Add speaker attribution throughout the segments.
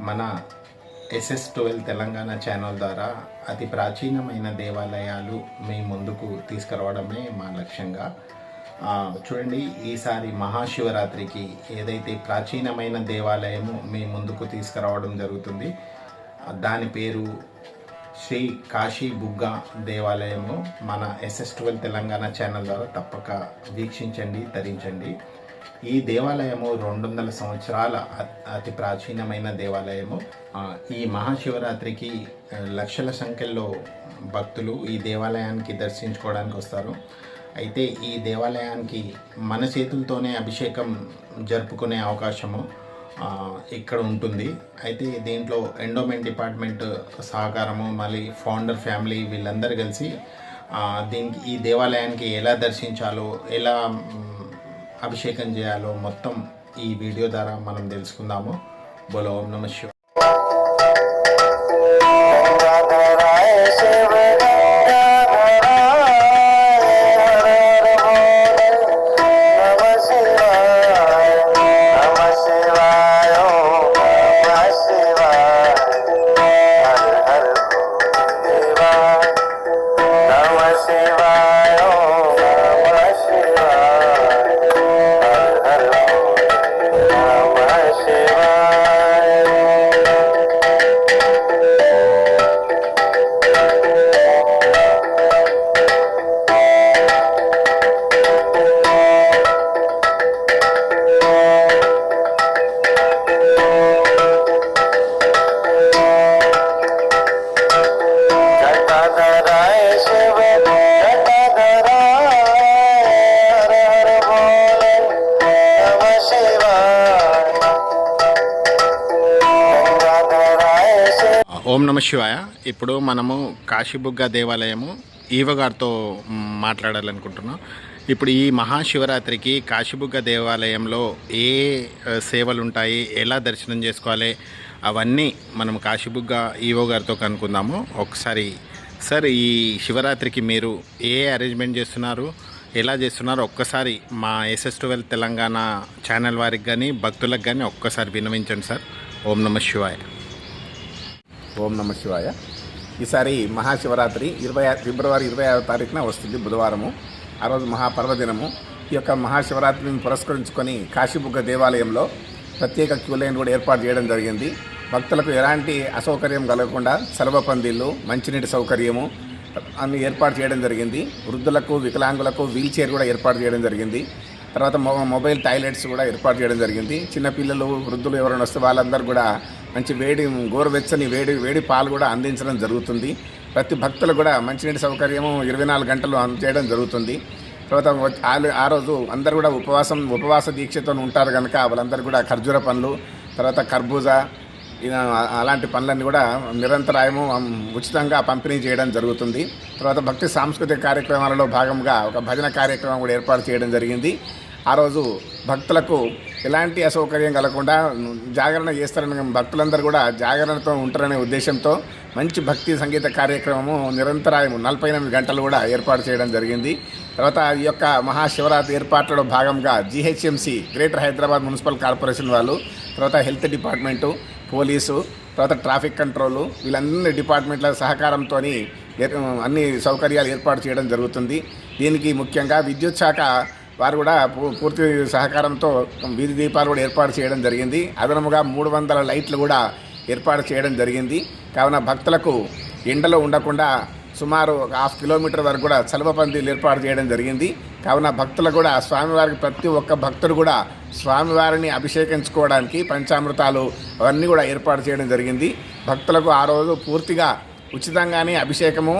Speaker 1: మన SS twelve Telangana channel ద్వారా అతి ప్రాచీనమైన దేవాలయాలు మీ ముందుకు తీసుకురావడమే మా లక్ష్యంగా. చూడండి ఈసారి మహాశివరాత్రికి ఏదైతే ప్రాచీనమైన దేవాలయము మీ ముందుకు తీసుకురావడం జరుగుతుంది దాని పేరు శ్రీ కాశీ బుగ్గ దేవాలయము. మన ఎస్ఎస్ ట్వెల్వ్ తెలంగాణ ఛానల్ ద్వారా తప్పక వీక్షించండి తరించండి. ఈ దేవాలయము రెండు వందల సంవత్సరాల అతి ప్రాచీనమైన దేవాలయము. ఈ మహాశివరాత్రికి లక్షల సంఖ్యలో భక్తులు ఈ దేవాలయానికి దర్శించుకోవడానికి వస్తారు. అయితే ఈ దేవాలయానికి మన చేతులతోనే అభిషేకం జరుపుకునే అవకాశము ఇక్కడ ఉంటుంది. అయితే దీంట్లో ఎండోమెంట్ డిపార్ట్మెంట్ సహకారము మళ్ళీ ఫౌండర్ ఫ్యామిలీ వీళ్ళందరూ కలిసి దీనికి ఈ దేవాలయానికి ఎలా దర్శించాలో ఎలా అభిషేకం చేయాలో మొత్తం ఈ వీడియో ద్వారా మనం తెలుసుకుందాము. బోలో ఓం నమ
Speaker 2: ఓం నమ శివాయ.
Speaker 1: ఇప్పుడు మనము కాశీబుగ్గ దేవాలయము ఈవగారితో మాట్లాడాలనుకుంటున్నాం. ఇప్పుడు ఈ మహాశివరాత్రికి కాశీబుగ్గ దేవాలయంలో ఏ సేవలు ఉంటాయి ఎలా దర్శనం చేసుకోవాలి అవన్నీ మనం కాశీబుగ్గ ఈవో గారితో కనుక్కుందాము. ఒకసారి సార్ ఈ శివరాత్రికి మీరు ఏ అరేంజ్మెంట్ చేస్తున్నారు ఎలా చేస్తున్నారు? ఒక్కసారి మా ఎస్ఎస్ ట్వెల్వ్ తెలంగాణ ఛానల్ వారికి కానీ భక్తులకు కానీ ఒక్కసారి వినవించండి సార్. ఓం నమ శివాయ.
Speaker 3: ఓం నమ శివాయ. ఈసారి మహాశివరాత్రి ఇరవై ఫిబ్రవరి ఇరవై ఆరో తారీఖున వస్తుంది బుధవారము. ఆ రోజు మహాపర్వదినము. ఈ యొక్క మహాశివరాత్రిని పురస్కరించుకొని కాశీబుగ్గ దేవాలయంలో ప్రత్యేక క్యూ లైన్ కూడా ఏర్పాటు చేయడం జరిగింది. భక్తులకు ఎలాంటి అసౌకర్యం కలగకుండా సెలవు పందిళ్ళు మంచినీటి సౌకర్యము అన్ని ఏర్పాటు చేయడం జరిగింది. వృద్ధులకు వికలాంగులకు వీల్ చైర్ కూడా ఏర్పాటు చేయడం జరిగింది. తర్వాత మొ- మొబైల్ టాయిలెట్స్ కూడా ఏర్పాటు చేయడం జరిగింది. చిన్నపిల్లలు వృద్ధులు ఎవరైనా వస్తే వాళ్ళందరూ కూడా మంచి వేడి గోరువెచ్చని వేడి వేడి పాలు కూడా అందించడం జరుగుతుంది. ప్రతి భక్తులు కూడా మంచినీటి సౌకర్యము ఇరవై నాలుగు గంటలు అందజేయడం జరుగుతుంది. తర్వాత ఆ- రోజు అందరూ కూడా ఉపవాసం ఉపవాస దీక్షతో ఉంటారు కనుక వాళ్ళందరూ కూడా ఖర్జూర పండ్లు తర్వాత కర్బూజా ఇలా అలాంటి పనులన్నీ కూడా నిరంతరాయము ఉచితంగా పంపిణీ చేయడం జరుగుతుంది. తర్వాత భక్తి సాంస్కృతిక కార్యక్రమాలలో భాగంగా ఒక భజన కార్యక్రమం కూడా ఏర్పాటు చేయడం జరిగింది. ఆ రోజు భక్తులకు ఎలాంటి అసౌకర్యం కలగకుండా జాగరణ చేస్తారని భక్తులందరూ కూడా జాగరణతో ఉంటారనే ఉద్దేశంతో మంచి భక్తి సంగీత కార్యక్రమము నిరంతరాయము నలభై ఎనిమిది గంటలు కూడా ఏర్పాటు చేయడం జరిగింది. తర్వాత ఈ యొక్క మహాశివరాత్రి ఏర్పాట్లలో భాగంగా GHMC greater Hyderabad municipal corporation వాళ్ళు తర్వాత హెల్త్ డిపార్ట్మెంటు పోలీసు తర్వాత ట్రాఫిక్ కంట్రోలు వీళ్ళందరి డిపార్ట్మెంట్ల సహకారంతో అన్ని సౌకర్యాలు ఏర్పాటు చేయడం జరుగుతుంది. దీనికి ముఖ్యంగా విద్యుత్ శాఖ వారు కూడా పూ- పూర్తి సహకారంతో వీధి దీపాలు కూడా ఏర్పాటు చేయడం జరిగింది. అదనముగా మూడు వందల లైట్లు కూడా ఏర్పాటు చేయడం జరిగింది. కావున భక్తులకు ఎండలో ఉండకుండా సుమారు ఒక హాఫ్ కిలోమీటర్ వరకు కూడా చలవ పందిలు ఏర్పాటు చేయడం జరిగింది. కావున భక్తులు కూడా స్వామివారికి ప్రతి ఒక్క భక్తుడు కూడా స్వామివారిని అభిషేకించుకోవడానికి పంచామృతాలు అవన్నీ కూడా ఏర్పాటు చేయడం జరిగింది. భక్తులకు ఆ రోజు పూర్తిగా ఉచితంగానే అభిషేకము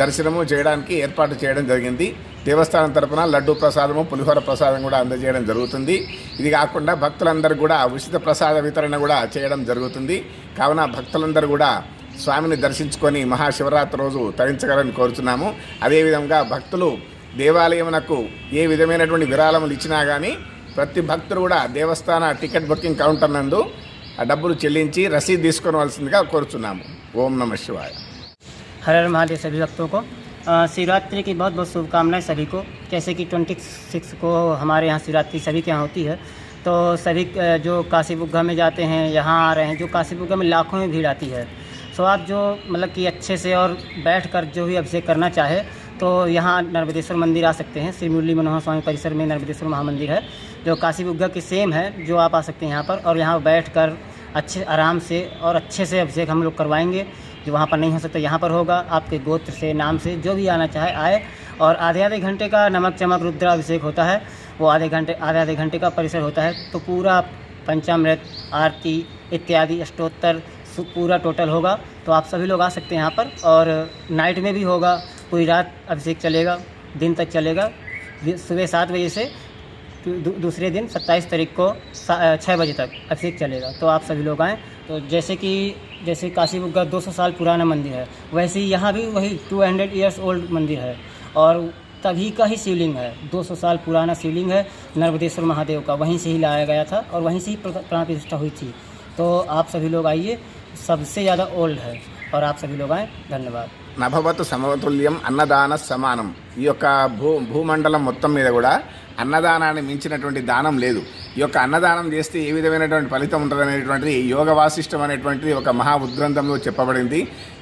Speaker 3: దర్శనము చేయడానికి ఏర్పాటు చేయడం జరిగింది. దేవస్థానం తరపున లడ్డు ప్రసాదము పులిహోర ప్రసాదం కూడా అందజేయడం జరుగుతుంది. ఇది కాకుండా భక్తులందరూ కూడా ఉచిత ప్రసాద వితరణ కూడా చేయడం జరుగుతుంది. కావున భక్తులందరూ కూడా స్వామిని దర్శించుకొని మహాశివరాత్రి రోజు తరించగలని కోరుతున్నాము అదేవిధంగా భక్తులు దేవాలయమునకు ఏ విధమైనటువంటి విరాళములు ఇచ్చినా కానీ ప్రతి భక్తుడు కూడా దేవస్థాన టికెట్ బుకింగ్ కౌంటర్ నందు ఆ డబ్బులు చెల్లించి రసీదు తీసుకోవాల్సిందిగా కోరుచున్నాము. ఓం నమ శివాయ.
Speaker 4: हर हर महादेव सभी भक्तों को। शिवरात्रि की बहुत बहुत शुभकामनाएँ सभी को। जैसे कि ट्वेंटी सिक्स को हमारे यहाँ शिवरात्रि सभी के यहाँ होती है। तो सभी जो काशी बुग्गा में जाते हैं, यहाँ आ रहे हैं, जो काशी बुग्गा में लाखों में भीड़ आती है। सो आप जो मतलब कि अच्छे से और बैठ कर जो भी अभिषेक करना चाहे तो यहाँ नर्मदेश्वर मंदिर आ सकते हैं। श्री मुरली मनोहर स्वामी परिसर में नर्मदेश्वर महामंदिर है, जो काशी बुग्गा की सेम है, जो आप आ सकते हैं यहाँ पर। और यहाँ बैठ कर अच्छे, आराम से और अच्छे से अभिषेक हम लोग करवाएँगे। जो वहाँ पर नहीं हो सकता, यहाँ पर होगा। आपके गोत्र से, नाम से जो भी आना चाहे, आए। और आधे आधे घंटे का नमक चमक रुद्राभिषेक होता है। वो आधे घंटे, आधे आधे घंटे का परिसर होता है। तो पूरा पंचामृत, आरती इत्यादि, अष्टोत्तर पूरा टोटल होगा। तो आप सभी लोग आ सकते हैं यहाँ पर। और नाइट में भी होगा। पूरी रात अभिषेक चलेगा, दिन तक चलेगा। सुबह सात बजे से दू- दूसरे दिन 27 तारीख को छः बजे तक अभिषेक चलेगा। तो आप सभी लोग आएँ। तो जैसे कि, जैसे काशी बुग्गा 200 साल पुराना मंदिर है, वैसे ही यहाँ भी वही 200 इयर्स ओल्ड मंदिर है और तभी का ही शिवलिंग है। 200 साल पुराना शिवलिंग है, नर्मदेश्वर महादेव का। वहीं से ही लाया गया था और वहीं से ही प्राण प्रतिष्ठा हुई थी। तो आप सभी लोग आइए, सबसे ज़्यादा ओल्ड है और आप सभी लोग आएँ। धन्यवाद।
Speaker 3: నభవతు సమతుల్యం అన్నదాన సమానం. ఈ యొక్క భూ భూమండలం మొత్తం మీద కూడా అన్నదానాన్ని మించినటువంటి దానం లేదు. ఈ యొక్క అన్నదానం చేస్తే ఏ విధమైనటువంటి ఫలితం ఉంటుంది అనేటువంటిది యోగ వాసిష్టం అనేటువంటిది ఒక మహా ఉద్గ్రంథంలో చెప్పబడింది.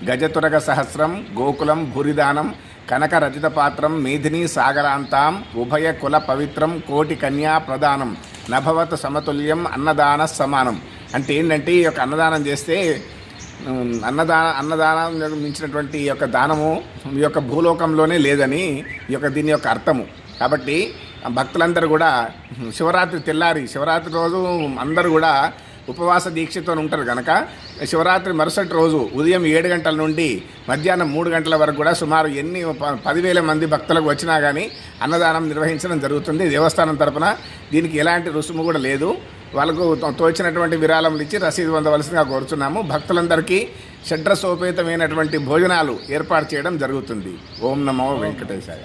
Speaker 3: గజతురగ సహస్రం గోకులం భూరిదానం కనక రచిత పాత్రం మేధిని సాగరాంతాం ఉభయ కుల పవిత్రం కోటి కన్యా ప్రదానం నభవత సమతుల్యం అన్నదాన సమానం. అంటే ఏంటంటే ఈ యొక్క అన్నదానం చేస్తే అన్నదాన అన్నదానం మించినటువంటి ఈ యొక్క దానము ఈ యొక్క భూలోకంలోనే లేదని ఈ యొక్క దీని యొక్క అర్థము. కాబట్టి భక్తులందరూ కూడా శివరాత్రి తెల్లారి శివరాత్రి రోజు అందరూ కూడా ఉపవాస దీక్షతో ఉంటారు కనుక శివరాత్రి మరుసటి రోజు ఉదయం ఏడు గంటల నుండి మధ్యాహ్నం మూడు గంటల వరకు కూడా సుమారు ఎన్ని ప- పదివేల మంది భక్తులకు వచ్చినా కానీ అన్నదానం నిర్వహించడం జరుగుతుంది దేవస్థానం తరపున. దీనికి ఎలాంటి రుసుము కూడా లేదు. వాళ్ళకు తోచినటువంటి విరాళములు ఇచ్చి రసీదు పొందవలసిందిగా కోరుచున్నాము. భక్తులందరికీ షడ్రసోపేతమైనటువంటి భోజనాలు ఏర్పాటు చేయడం జరుగుతుంది. ఓం నమో వెంకటేశాయ.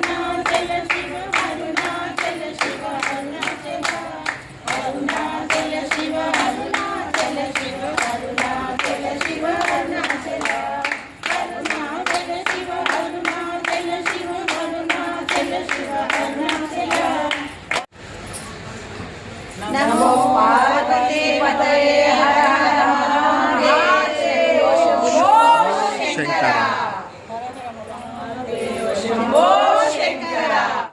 Speaker 5: Father.